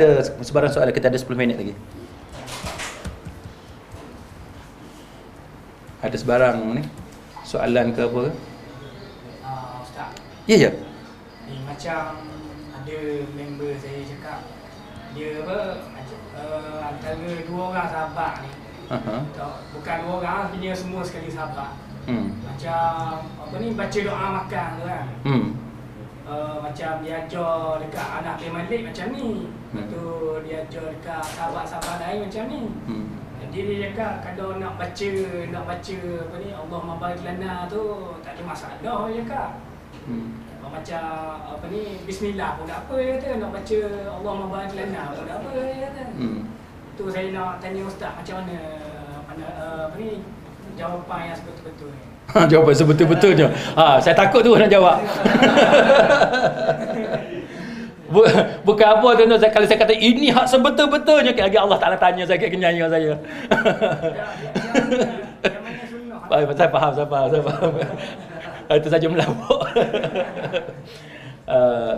Ada sebarang soalan kita ada 10 minit lagi. Ada sebarang ni soalan ke apa ke? Uh, Ustaz, Ya ya. ni macam ada member saya cakap dia apa uh, antara dua orang sahabat ni tak, bukan dua orang dia semua sekali sahabat Hmm. macam apa ni baca doa makan tu kan Hmm. Uh, macam dia ajar dekat anak dia Malik macam ni lepas Hmm. tu dia ajar dekat sahabat-sahabat lain macam ni Hmm. jadi dia cakap kalau nak baca nak baca apa ni Allah mabarik lana tu tak ada masalah dia cakap Hmm. macam apa ni bismillah pun tak apa dia kata nak baca Allah mabarik lana pun tak apa dia kata Hmm. tu saya nak tanya ustaz macam mana mana uh, apa ni jawapan yang sebetul-betul ni Ha, jawapan sebetul-betulnya. Ha, saya takut tu nak jawab. Bu, bukan apa tuan-tuan saya, kalau saya kata ini hak sebetul-betulnya lagi Allah Taala tanya saya kenyanya saya. yang mana sunnah Baik, saya faham, saya faham, saya faham. Itu saja melawak. uh,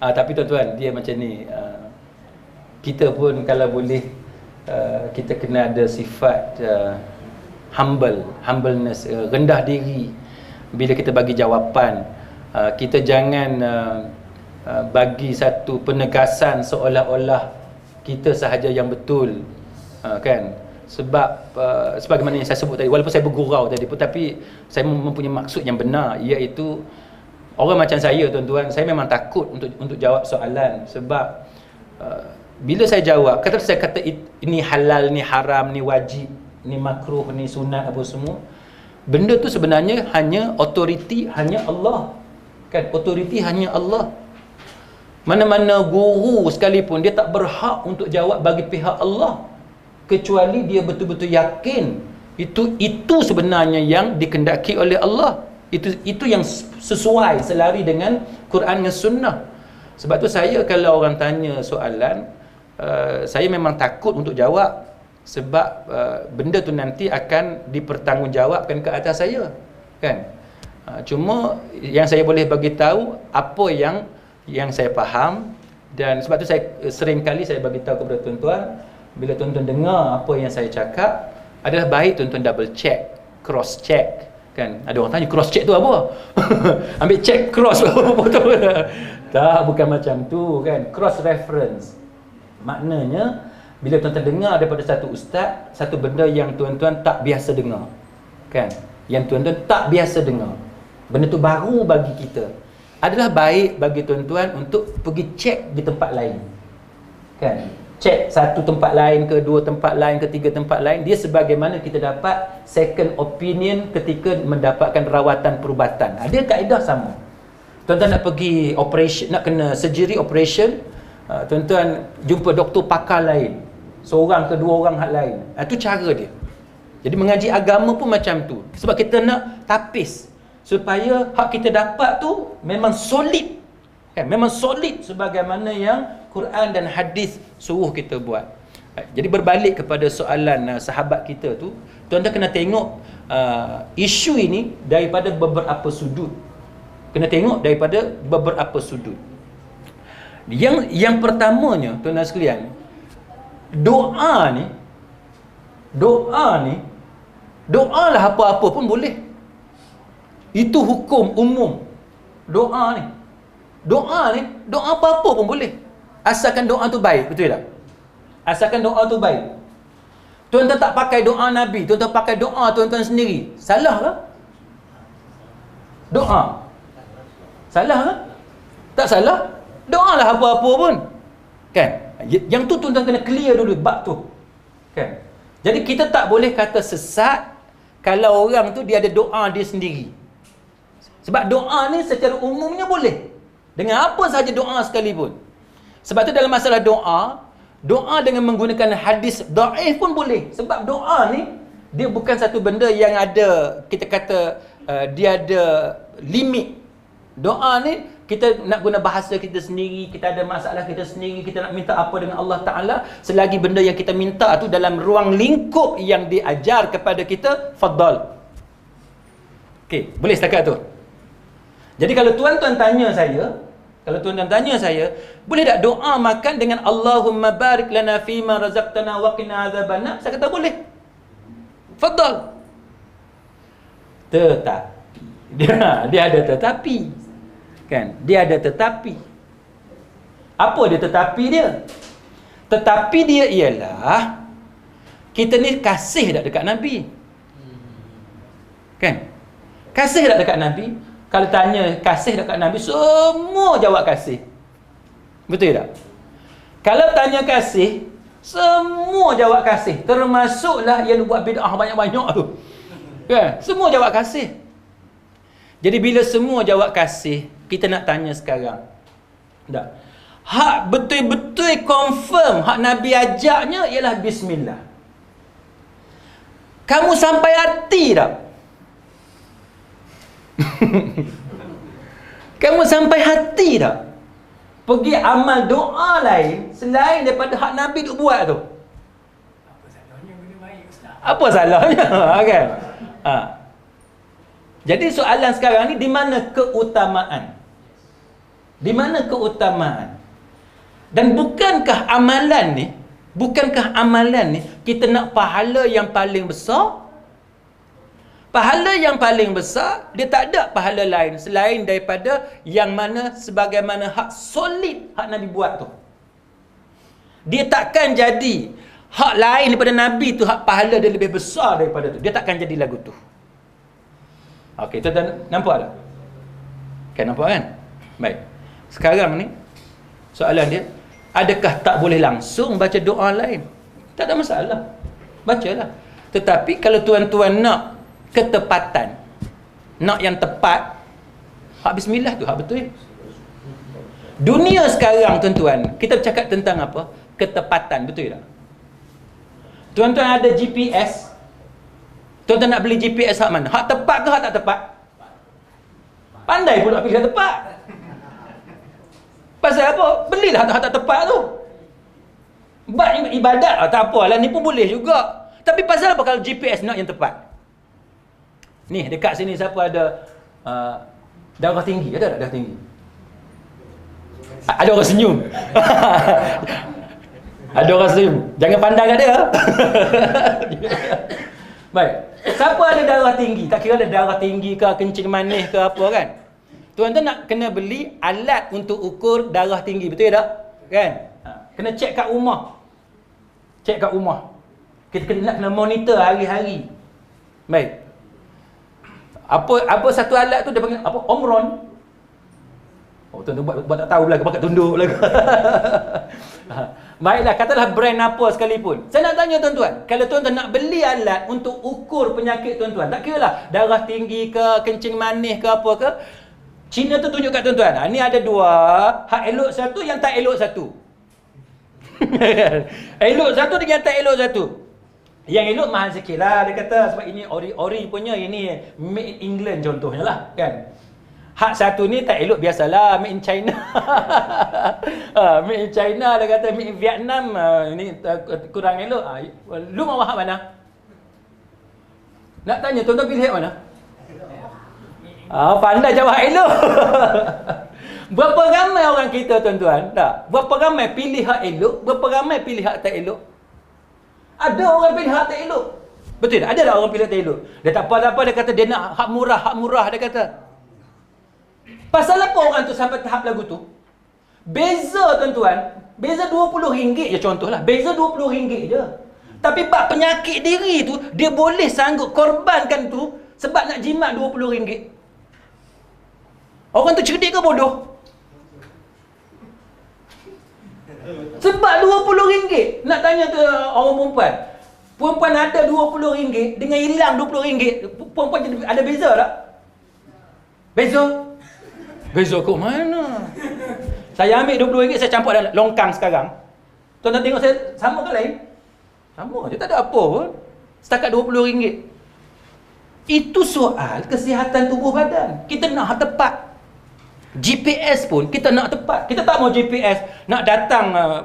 uh, tapi tuan-tuan, dia macam ni. Uh, kita pun kalau boleh, uh, kita kena ada sifat uh, humble, humbleness, uh, rendah diri. Bila kita bagi jawapan, uh, kita jangan uh, uh, bagi satu penegasan seolah-olah kita sahaja yang betul. Uh, kan? sebab uh, sebagaimana yang saya sebut tadi walaupun saya bergurau tadi pun tapi saya mempunyai maksud yang benar iaitu orang macam saya tuan-tuan saya memang takut untuk untuk jawab soalan sebab uh, bila saya jawab kata saya kata ini halal ni haram ni wajib ni makruh ni sunat apa semua. Benda tu sebenarnya hanya authority hanya Allah. Kan? Authority hanya Allah. Mana-mana guru sekalipun dia tak berhak untuk jawab bagi pihak Allah. Kecuali dia betul-betul yakin itu itu sebenarnya yang dikendaki oleh Allah. Itu itu yang sesuai selari dengan Quran dan sunnah. Sebab tu saya kalau orang tanya soalan uh, saya memang takut untuk jawab sebab uh, benda tu nanti akan dipertanggungjawabkan ke atas saya kan? Uh, cuma yang saya boleh bagi tahu apa yang yang saya faham dan sebab tu saya sering kali saya bagi tahu kepada tuan-tuan bila tuan-tuan dengar apa yang saya cakap adalah baik tuan-tuan double check cross check kan? Ada orang tanya cross check tu apa? Ambil check cross betul tak bukan macam tu kan? Cross reference. Maknanya bila tuan-tuan dengar daripada satu ustaz satu benda yang tuan-tuan tak biasa dengar. Kan? Yang tuan-tuan tak biasa dengar. Benda tu baru bagi kita. Adalah baik bagi tuan-tuan untuk pergi cek di tempat lain. Kan? Cek satu tempat lain ke dua tempat lain ke tiga tempat lain. Dia sebagaimana kita dapat second opinion ketika mendapatkan rawatan perubatan. Ada kaedah sama. Tuan-tuan nak pergi operation nak kena surgery operation uh, tuan-tuan jumpa doktor pakar lain seorang ke dua orang hal lain itu cara dia jadi mengaji agama pun macam tu sebab kita nak tapis supaya hak kita dapat tu memang solid kan memang solid sebagaimana yang Quran dan hadis suruh kita buat. Jadi berbalik kepada soalan uh, sahabat kita tu, tuan-tuan kena tengok uh, isu ini daripada beberapa sudut. Kena tengok daripada beberapa sudut. Yang yang pertamanya, tuan-tuan sekalian, doa ni doa ni doa lah apa-apa pun boleh. Itu hukum umum. Doa ni. Doa ni, doa apa-apa pun boleh. Asalkan doa tu baik, betul tak? Asalkan doa tu baik. Tuan-tuan tak pakai doa Nabi, tuan-tuan pakai doa tuan-tuan sendiri. Salah ke? Doa. Salah ke? Tak salah. Doa lah apa-apa pun. Kan? Yang tu tuan-tuan kena clear dulu bab tu. Kan? Jadi kita tak boleh kata sesat kalau orang tu dia ada doa dia sendiri. Sebab doa ni secara umumnya boleh. Dengan apa saja doa sekalipun. Sebab tu dalam masalah doa, doa dengan menggunakan hadis daif pun boleh. Sebab doa ni dia bukan satu benda yang ada kita kata uh, dia ada limit. Doa ni kita nak guna bahasa kita sendiri, kita ada masalah kita sendiri, kita nak minta apa dengan Allah Taala, selagi benda yang kita minta tu dalam ruang lingkup yang diajar kepada kita, faddal. Okey, boleh setakat tu. Jadi kalau tuan-tuan tanya saya, Kalau tuan-tuan tanya saya, boleh tak doa makan dengan Allahumma barik lana fima razaqtana wa qina azabannar? Saya kata boleh. Fadal. Tetapi dia dia ada tetapi. Kan? Dia ada tetapi. Apa dia tetapi dia? Tetapi dia ialah kita ni kasih tak dekat Nabi? Kan? Kasih tak dekat Nabi? Kalau tanya kasih dekat Nabi, semua jawab kasih. Betul tak? Kalau tanya kasih, semua jawab kasih. Termasuklah yang buat bid'ah banyak-banyak tu. Kan? Semua jawab kasih. Jadi bila semua jawab kasih, kita nak tanya sekarang. Tak. Hak betul-betul confirm hak Nabi ajaknya ialah bismillah. Kamu sampai hati tak? Kamu sampai hati tak? Pergi amal doa lain selain daripada hak Nabi duk buat tu. Apa salahnya benda baik Ustaz? Apa salahnya? kan? Ha. Jadi soalan sekarang ni di mana keutamaan? Di mana keutamaan? Dan bukankah amalan ni, bukankah amalan ni kita nak pahala yang paling besar? Pahala yang paling besar, dia tak ada pahala lain selain daripada yang mana sebagaimana hak solid hak Nabi buat tu. Dia takkan jadi hak lain daripada Nabi tu hak pahala dia lebih besar daripada tu. Dia takkan jadi lagu tu. Okey, tuan nampak tak? Kan nampak kan? Baik. Sekarang ni soalan dia, adakah tak boleh langsung baca doa lain? Tak ada masalah. Bacalah. Tetapi kalau tuan-tuan nak ketepatan nak yang tepat hak bismillah tu hak betul. Dunia sekarang tuan-tuan kita bercakap tentang apa? Ketepatan betul tak? Tuan-tuan ada GPS tuan-tuan nak beli GPS hak mana? Hak tepat ke hak tak tepat? Pandai pun nak pilih tepat pasal apa belilah tak tepat tu buat ibadat ah, tak apalah ni pun boleh juga tapi pasal apa kalau GPS nak yang tepat Ni dekat sini siapa ada uh, darah tinggi? Ada tak darah tinggi? Ada orang senyum. ada orang senyum. Jangan pandang kat dia. Baik. Siapa ada darah tinggi? Tak kira ada darah tinggi ke, kencing manis ke apa kan? Tuan-tuan nak kena beli alat untuk ukur darah tinggi. Betul tak? Kan? Ha. Kena cek kat rumah. Cek kat rumah. Kita kena, kena monitor hari-hari. Baik. Apa apa satu alat tu dia panggil apa? Omron. Oh tuan buat, buat tak tahu pula pakai tunduk pula. Baiklah, katalah brand apa sekalipun. Saya nak tanya tuan-tuan, kalau tuan-tuan nak beli alat untuk ukur penyakit tuan-tuan, tak kira lah darah tinggi ke, kencing manis ke apa ke, Cina tu tunjuk kat tuan-tuan. Ha, ni ada dua, hak elok satu, yang tak elok satu. elok satu dengan tak elok satu. Yang elok mahal sikit lah dia kata sebab ini ori-ori punya ini made in England contohnya lah kan. Hak satu ni tak elok biasalah made in China. ha, made in China dia kata made in Vietnam uh, ini kurang elok. Ha, lu mau hak mana? Nak tanya tuan-tuan pilih hak mana? Ah, pandai jawab elok. berapa ramai orang kita tuan-tuan? Tak. Berapa ramai pilih hak elok, berapa ramai pilih hak tak elok? Ada orang pilih hak tak elok. Betul tak? Ada tak orang pilih tak elok? Dia tak apa-apa dia kata dia nak hak murah, hak murah dia kata. Pasal apa orang tu sampai tahap lagu tu? Beza tuan-tuan, beza RM20 je contohlah. Beza RM20 je. Tapi bab penyakit diri tu, dia boleh sanggup korbankan tu sebab nak jimat RM20. Orang tu cerdik ke bodoh? Sebab RM20 Nak tanya ke orang perempuan Perempuan ada RM20 Dengan hilang RM20 Perempuan ada beza tak? Beza? Beza kok mana? Saya ambil RM20 Saya campur dalam longkang sekarang Tuan-tuan tengok saya Sama ke lain? Sama je tak ada apa pun Setakat RM20 Itu soal kesihatan tubuh badan Kita nak tepat GPS pun kita nak tepat. Kita tak mau GPS nak datang uh,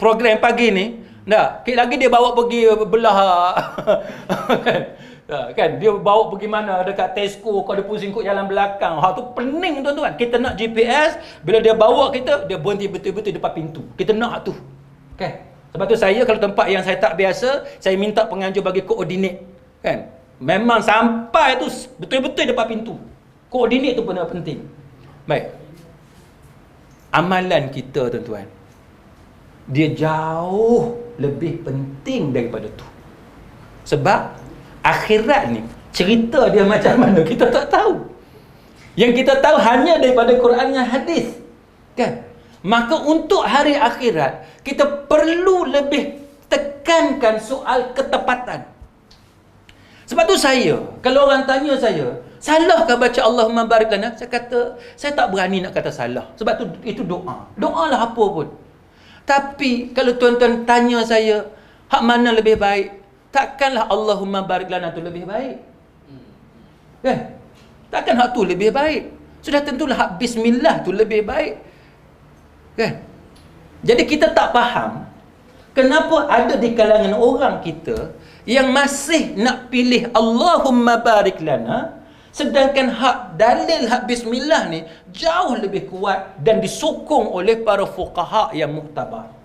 program pagi ni. Tak. Kek lagi dia bawa pergi belah Ha, kan? Dia bawa pergi mana? Dekat Tesco kau dia pusing kot jalan belakang. Hak tu pening tuan-tuan. Kita nak GPS bila dia bawa kita dia berhenti betul-betul depan pintu. Kita nak tu kan? Sebab tu saya kalau tempat yang saya tak biasa saya minta penganjur bagi koordinat kan? Memang sampai tu betul-betul depan pintu. Koordinat tu pun penting baik. Amalan kita tuan-tuan dia jauh lebih penting daripada tu. Sebab akhirat ni cerita dia macam mana kita tak tahu. Yang kita tahu hanya daripada Quran dan hadis kan? Maka untuk hari akhirat kita perlu lebih tekankan soal ketepatan. Sebab tu saya kalau orang tanya saya salahkah baca Allahumma barik lana saya kata saya tak berani nak kata salah. Sebab tu itu doa. Doa lah apa pun. Tapi kalau tuan-tuan tanya saya hak mana lebih baik? Takkanlah Allahumma barik lana tu lebih baik. Kan takkan hak tu lebih baik? Sudah tentulah hak bismillah tu lebih baik. Kan jadi kita tak faham kenapa ada di kalangan orang kita yang masih nak pilih Allahumma barik lana sedangkan hak dalil hak bismillah ni jauh lebih kuat dan disokong oleh para fuqaha yang muktabar